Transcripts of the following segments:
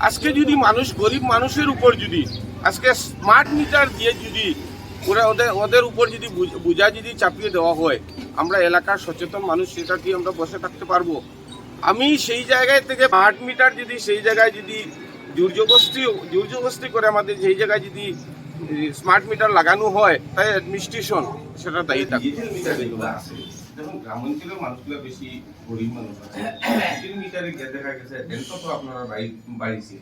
আজকে যদি মানুষ, গরিব মানুষের উপর যদি, আজকে স্মার্ট মিটার দিয়ে যদি ওরা ওদের ওদের উপর যদি বুঝ- যদি চাপিয়ে দেওয়া হয়, আমরা এলাকার সচেতন মানুষ, সেটা দিয়ে আমরা বসে থাকতে পারব। আমি সেই জায়গায় থেকে স্মার্ট মিটার যদি, সেই জায়গায় যদি দুর্যোগস্তি দুর্যোগস্তি করে আমাদের যেই জায়গায় যদি স্মার্ট মিটার লাগানো হয়, তাই অ্যাডমিনিস্ট্রেশন সেটা দায়ী থাকবে। দেখুন গ্রাম অঞ্চলের মানুষগুলো বেশি গরিব মানুষ আছে মিটারে গিয়ে দেখা গেছে রেন্টও তো আপনারা বাড়ি, বাড়িছে।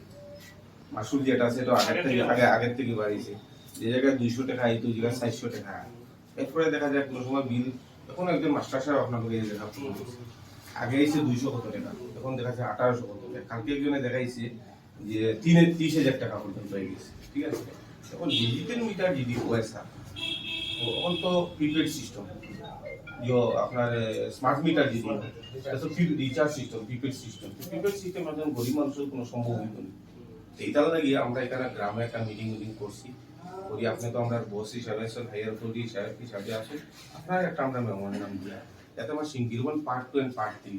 মাসুল যেটা এটা আগের থেকে, আগে, আগের থেকে বাড়িছে। যে জায়গায় দুইশো টাকা, এই দুই জায়গায় চারশো টাকা। এরপরে দেখা যায়, কোনো সময় বিল, এখন একজন মাস্টার সাহেব আপনাকে দেখা আগে এসে দুইশো কত টাকা, এখন দেখা যায় আঠারোশো কত টাকা। কালকে একজনে দেখাইছে যে তিনে, ত্রিশ হাজার টাকা পর্যন্ত হয়ে গেছে, ঠিক আছে? এখন ডিজিটাল মিটার যদি পয়সা এখন তো প্রিপেড সিস্টেম जो আপনার স্মার্ট মিটার যেটি তো recharge system prepaid system prepaid system একজন গরিব মানুষের কোনো সম্ভব হইত না। এইটার লাগি আমরা এখানে গ্রামে একটা মিটিং মিটিং করছি। করি, আপনি তো আমরা বস হিসাবে হাইয়ার অথরিটি হিসাবে হিসাবে আছেন আপনার একটা আমরা মেমোরেন্ডাম দিয়া। যাতে আমার Singirban part two and part three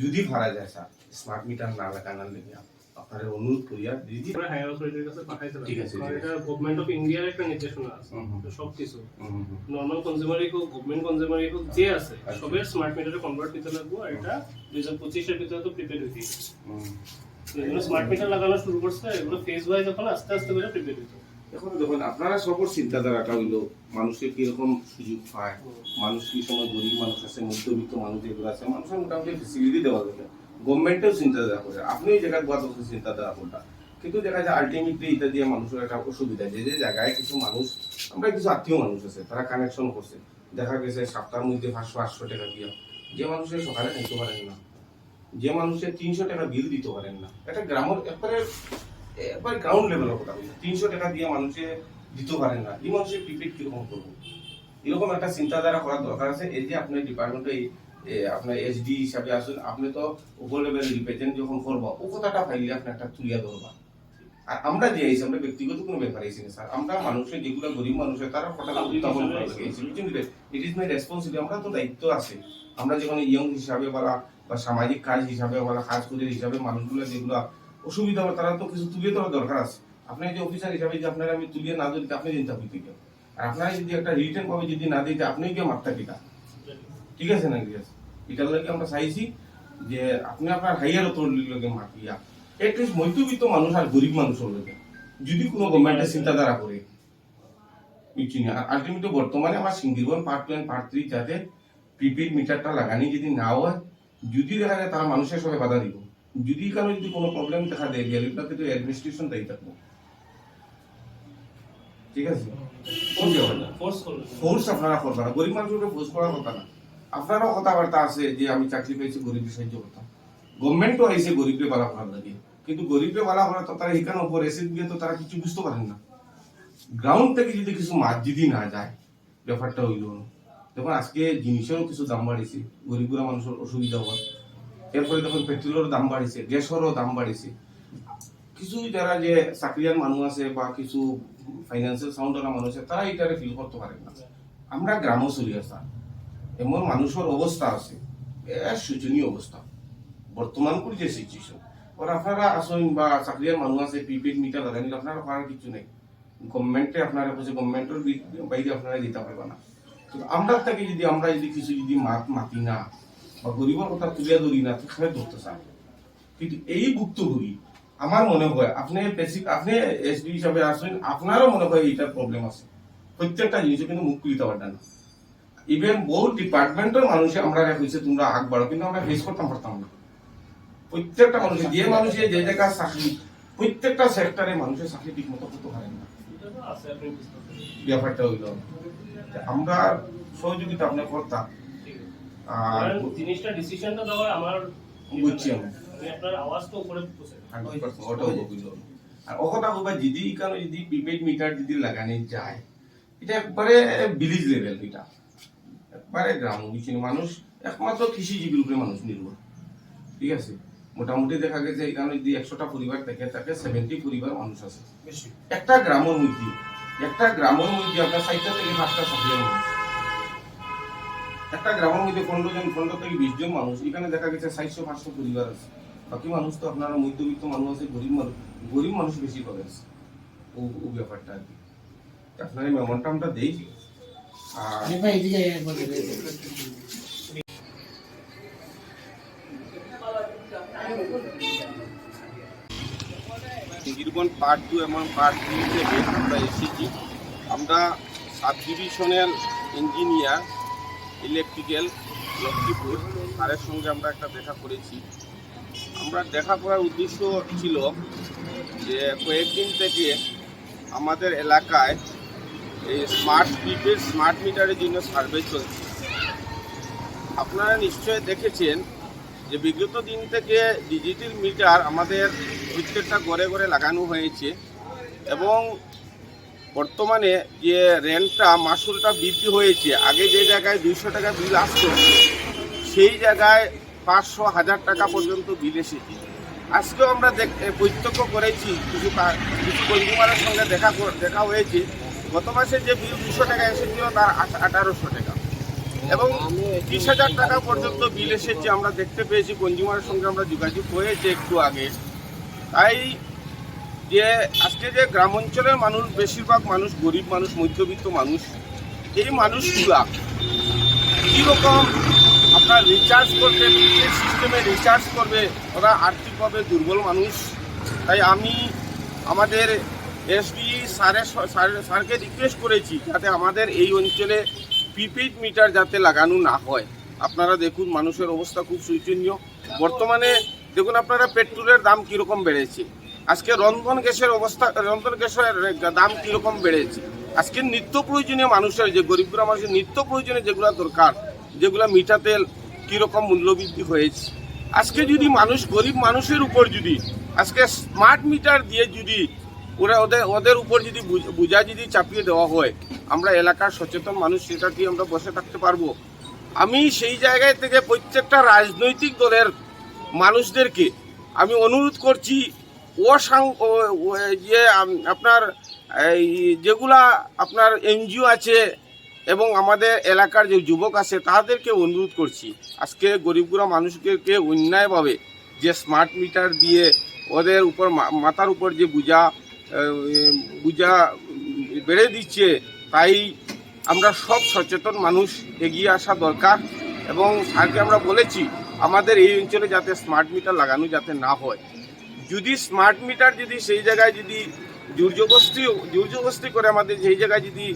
যদি ভাড়া যায় স্যার স্মার্ট মিটার না লাগানোর লেগে আপনার অনুরোধ করিয়া দিদি আমরা হায়ার অথরিটির কাছে ঠিক আছে, এটা অফ ইন্ডিয়ার একটা নির্দেশনা আছে। তো সব কিছু। নর্মাল কনজিউমারই হোক কনজিউমারই হোক যে আছে। সবের স্মার্ট মিটারে কনভার্ট দিতে লাগবো আর এটা ভিতরে তো প্রিপেড হয়ে গেছে এগুলো স্মার্ট মিটার লাগানো শুরু করছে এগুলো ফেজ ওয়াইজ এখন আস্তে আস্তে করে প্রিপেড হইতো এখন দেখুন আপনারা সবর চিন্তাধারাটা হইল মানুষের কীরকম সুযোগ পায় মানুষ কি সময় গরিব মানুষ আছে মধ্যবিত্ত মানুষ যেগুলো আছে মানুষের মোটামুটি ফেসিলিটি দেওয়া লাগে গভর্নমেন্টেও চিন্তাধারা করে। আপনি এই জায়গায় বাদ হচ্ছে চিন্তাধারা কোনটা কিন্তু দেখা যায় আলটিমেটলি এটা দিয়ে মানুষের একটা অসুবিধা, যে যে জায়গায় কিছু মানুষ, আমরা কিছু আত্মীয় মানুষ আছে, তারা কানেকশন করছে। দেখা গেছে সপ্তাহের মধ্যে পাঁচশো, আটশো টাকা দিয়ে যে মানুষের সকালে খাইতে পারেন না। যে মানুষের তিনশো টাকা বিল দিতে পারেন না। এটা গ্রামের একবারে, একবার গ্রাউন্ড লেভেলের কথা তিনশো টাকা দিয়ে মানুষে দিতে পারেন না। এই মানুষের প্রিপেড কীরকম করব? এরকম একটা চিন্তাধারা করার দরকার আছে। এই যে আপনার ডিপার্টমেন্টে আপনার এসডি হিসাবে আসুন আপনি তো উপর লেভেল রিপ্রেজেন্ট যখন করব ও কথাটা ফাইলে আপনি একটা তুলিয়া ধরবা। আর আমরা যে আইসি আমরা ব্যক্তিগত কোনো ব্যাপার আইসি না স্যার। আমরা মানুষের যেগুলো গরিব মানুষের তারা উত্থাপন ইট ইজ মাই রেসপন্সিবিলিটি আমরা তো দায়িত্ব আছে। আমরা যখন ইয়ং হিসাবে বলা বা সামাজিক কাজ হিসাবে বলা কাজ করে হিসাবে মানুষগুলো যেগুলো অসুবিধা হবে তারা তো কিছু তুলিয়ে দেওয়ার দরকার আছে। আপনি যে অফিসার হিসাবে যে আপনার আমি তুলিয়ে না দিতে আপনি চিন্তা করতে আর আপনারা যদি একটা রিটার্ন ভাবে যদি না দিতে আপনি গিয়ে মাত্রা কিটা ঠিক আছে না আছে? এটার লাগে আমরা চাইছি যে আপনি আপনার হাইয়ার অথরিটির লগে মাতিয়া এটলিস্ট মধ্যবিত্ত মানুষ আর গরিব মানুষের লগে। যদি কোনো গভর্নমেন্টের চিন্তাধারা করে বুঝছি না? আলটিমেটলি বর্তমানে আমার Singirban part two part three যাতে প্রিপেড মিটারটা লাগানি যদি না হয় যদি দেখা যায় তারা মানুষের সঙ্গে বাধা দিব। যদি কারও যদি কোনো প্রবলেম দেখা দেয় গেলিটাকে তো অ্যাডমিনিস্ট্রেশন দায়ী থাকব। ঠিক আছে? ফোর্স আপনারা করবেন গরিব মানুষকে ফোর্স করার কথা না। আপনারও কথাবার্তা আছে যে আমি চাকরি পেয়েছি গরিবের সাহায্য করতাম। গভর্নমেন্টও আইসে গরিবকে বালা করার লাগে। কিন্তু গরিবকে বালা করা তো তারা এখানে উপর এসে দিয়ে তো তারা কিছু বুঝতে পারেন না। গ্রাউন্ড থেকে যদি কিছু মাছ যদি না যায়, ব্যাপারটা হইল দেখুন, আজকে জিনিসেরও কিছু দাম বাড়িছে গরিবগুলা মানুষের অসুবিধা হয়। এরপরে দেখুন পেট্রোলের দাম বাড়িছে গ্যাসেরও দাম বাড়িছে কিছু যারা যে চাকরিয়ান মানুষ আছে বা কিছু ফাইন্যান্সিয়াল সাউন্ডওয়ালা মানুষ আছে, তারা এটারে ফিল করতে পারে না। আমরা গ্রামও চলি আসা এমন মানুষের অবস্থা আছে। শোচনীয় অবস্থা। বর্তমান করে যে সিচুয়েশন ওরা আপনারা আসেন বা চাকরিয়ার মানুষ আছে প্রিপেড মিটার লাগানি আপনারা করার কিছু নেই। গভর্নমেন্টে আপনারা বলছে গভর্নমেন্টের বাইরে আপনারা দিতে পারবে না। কিন্তু আমরা থেকে যদি, আমরা যদি কিছু যদি মাত মাতি না বা গরিবের কথা তুলিয়া ধরি না তাহলে ধরতে চান? কিন্তু এই ভুক্তভোগী, আমার মনে হয়, আপনি বেসিক আপনি এসবি হিসাবে আসেন, আপনারও মনে হয় এইটার প্রবলেম আছে। প্রত্যেকটা জিনিসে কিন্তু মুখ খুলিতে পারতেন না। ইভেন বহু ডিপার্টমেন্টের মানুষে আমরা হয়েছে তোমরা আগ বাড়ো। কিন্তু আমরা ফেস করতাম পারতাম না। প্রত্যেকটা মানুষ যে মানুষে যে জায়গায় চাকরি প্রত্যেকটা সেক্টরে মানুষের চাকরি ঠিক মতো করতে পারেন না। তো ব্যাপারটা হইল আমরা সহযোগিতা আপনি করতাম। আর জিনিসটা ডিসিশনটা দেওয়ার আমার বুঝছি আমি। উপরে ওটাও বুঝলো আর ওখানে হবা যদি এখানে যদি প্রিপেড মিটার যদি লাগানো যায় এটা একবারে ভিলেজ লেভেল এটা। একবারে গ্রাম বিচ্ছিন্ন মানুষ একমাত্র কৃষিজীবীর উপরে মানুষ নির্ভর। ঠিক আছে? মোটামুটি দেখা গেছে এখানে যদি একশোটা পরিবার থাকে তাকে সেভেন্টি পরিবার মানুষ আছে। একটা গ্রামের মধ্যে একটা গ্রামের মধ্যে আপনার সাইটটা থেকে পাঁচটা সাপ্লাই মানুষ। একটা গ্রামের মধ্যে পনেরো জন পনেরো থেকে বিশ জন মানুষ এখানে দেখা গেছে সাতশো পাঁচশো পরিবার আছে। বাকি মানুষ তো আপনারা মধ্যবিত্ত মানুষ আছে গরিব মানুষ গরিব মানুষ বেশি পাবেন ও ও ব্যাপারটা আর কি। আপনার এই মেমনটা আমরা দেই আর নির্বন পার্ট টু এবং পার্ট থেকে আমরা এসেছি। আমরা sub divisional engineer electrical Lakshmipur তাদের সঙ্গে আমরা একটা দেখা করেছি। আমরা দেখা করার উদ্দেশ্য ছিল যে কয়েকদিন থেকে আমাদের এলাকায় এই স্মার্ট প্রিপেড স্মার্ট মিটারের জন্য সার্ভে চলছে। আপনারা নিশ্চয় দেখেছেন যে বিগত দিন থেকে ডিজিটাল মিটার আমাদের প্রত্যেকটা ঘরে ঘরে লাগানো হয়েছে এবং বর্তমানে যে রেন্টটা মাসুলটা বৃদ্ধি হয়েছে, আগে যে জায়গায় দুইশো টাকা বিল আসতো, সেই জায়গায় পাঁচশো, হাজার টাকা পর্যন্ত বিল এসেছে। আজকেও আমরা দেখ- প্রত্যক্ষ করেছি, কিছু কিছু কনজিউমারের সঙ্গে দেখা দেখা হয়েছে গত মাসে যে বিল দুশো টাকা এসেছিল, তার আঠা- আঠারোশো টাকা। এবং তিরিশ হাজার টাকা পর্যন্ত বিল এসেছে, আমরা দেখতে পেয়েছি কনজিউমারের সঙ্গে আমরা যোগাযোগ হয়েছে একটু আগে। তাই যে, আজকে যে গ্রাম অঞ্চলের মানুষ, বেশিরভাগ মানুষ, গরিব মানুষ, মধ্যবিত্ত মানুষ, এই মানুষগুলা কীরকম আপনার রিচার্জ করবে সিস্টেমে রিচার্জ করবে, ওরা আর্থিকভাবে দুর্বল মানুষ। তাই আমি আমাদের এসবি স্যারের স্যারকে রিকোয়েস্ট করেছি যাতে আমাদের এই অঞ্চলে প্রিপেড মিটার যাতে লাগানো না হয়। আপনারা দেখুন, মানুষের অবস্থা খুব শোচনীয়। বর্তমানে দেখুন আপনারা পেট্রোলের দাম কীরকম বেড়েছে। আজকে রন্ধন গ্যাসের অবস্থা, রন্ধন গ্যাসের দাম কীরকম বেড়েছে। আজকে নিত্য প্রয়োজনীয় মানুষের যে গরিবগুলো মানুষের নিত্য প্রয়োজনীয় যেগুলো দরকার, যেগুলো মিঠা তেল কীরকম মূল্যবৃদ্ধি হয়েছে। আজকে যদি মানুষ, গরিব মানুষের উপর যদি আজকে স্মার্ট মিটার দিয়ে যদি ওরা ওদের ওদের উপর যদি বুঝ- যদি চাপিয়ে দেওয়া হয়, আমরা এলাকার সচেতন মানুষ, সেটা দিয়ে আমরা বসে থাকতে পারব। আমি সেই জায়গায় থেকে প্রত্যেকটা রাজনৈতিক দলের মানুষদেরকে আমি অনুরোধ করছি ও সাং ও- ও- যে আপনার, এই, যেগুলা আপনার এনজিও আছে এবং আমাদের এলাকার যে যুবক আছে, তাদেরকে অনুরোধ করছি। আজকে গরিবগুড়া মানুষকে অন্যায়ভাবে যে স্মার্ট মিটার দিয়ে ওদের উপর মাথার উপর যে বোঝা বোঝা বেড়ে দিচ্ছে, তাই আমরা সব সচেতন মানুষ এগিয়ে আসা দরকার। এবং স্যারকে আমরা বলেছি, আমাদের এই অঞ্চলে যাতে স্মার্ট মিটার লাগানো যাতে না হয়। যদি স্মার্ট মিটার যদি সেই জায়গায় যদি জোরজবস্তি জোরজবস্তি করে আমাদের সেই জায়গায় যদি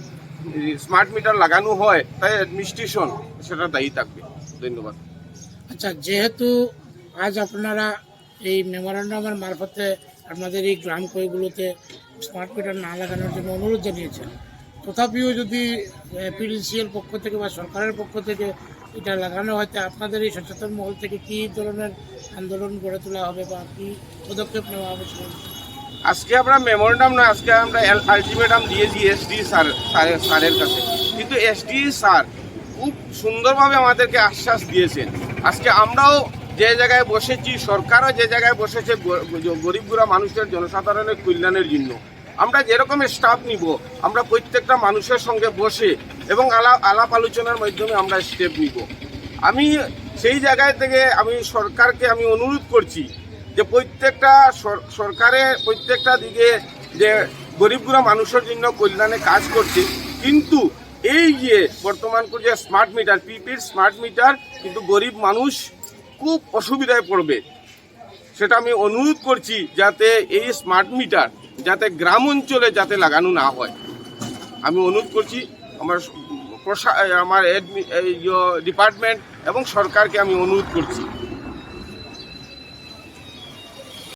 স্মার্ট মিটার লাগানো হয়, তাই অ্যাডমিনিস্ট্রেশন সেটা দায়ী থাকবে। ধন্যবাদ। আচ্ছা যেহেতু আজ আপনারা এই মেমোরান্ডামের মারফতে আপনাদের এই গ্রাম কয়গুলোতে স্মার্ট মিটার না লাগানোর জন্য অনুরোধ জানিয়েছেন। তথাপিও যদি পিডিসিএল পক্ষ থেকে বা সরকারের পক্ষ থেকে এটা লাগানো হয় আপনাদের এই সচেতন মহল থেকে কী ধরনের আন্দোলন গড়ে তোলা হবে বা কী পদক্ষেপ নেওয়া হবে আজকে আমরা মেমোরেন্ডাম না আজকে আমরা আলটিমেটাম দিয়েছি এসডি স্যার স্যারের কাছে। কিন্তু এসডি স্যার খুব সুন্দরভাবে আমাদেরকে আশ্বাস দিয়েছেন। আজকে আমরাও যে জায়গায় বসেছি সরকারও যে জায়গায় বসেছে, গ- গরিবগুড়া মানুষের, জনসাধারণের কল্যাণের জন্য। আমরা যেরকম স্টাফ নিব, আমরা প্রত্যেকটা মানুষের সঙ্গে বসে এবং আলাপ আলাপ আলোচনার মাধ্যমে আমরা স্টেপ নিব। আমি সেই জায়গায় থেকে আমি সরকারকে আমি অনুরোধ করছি যে প্রত্যেকটা সর- সরকারের প্রত্যেকটা দিকে যে গরিবগুলো মানুষের জন্য কল্যাণে কাজ করছে, কিন্তু এই যে বর্তমান যে স্মার্ট মিটার পিপির স্মার্ট মিটার কিন্তু গরিব মানুষ খুব অসুবিধায় পড়বে। সেটা আমি অনুরোধ করছি যাতে এই স্মার্ট মিটার যাতে গ্রাম অঞ্চলে যাতে লাগানো না হয়। আমি অনুরোধ করছি আমার প্রশা আমার ডিপার্টমেন্ট এবং সরকারকে আমি অনুরোধ করছি।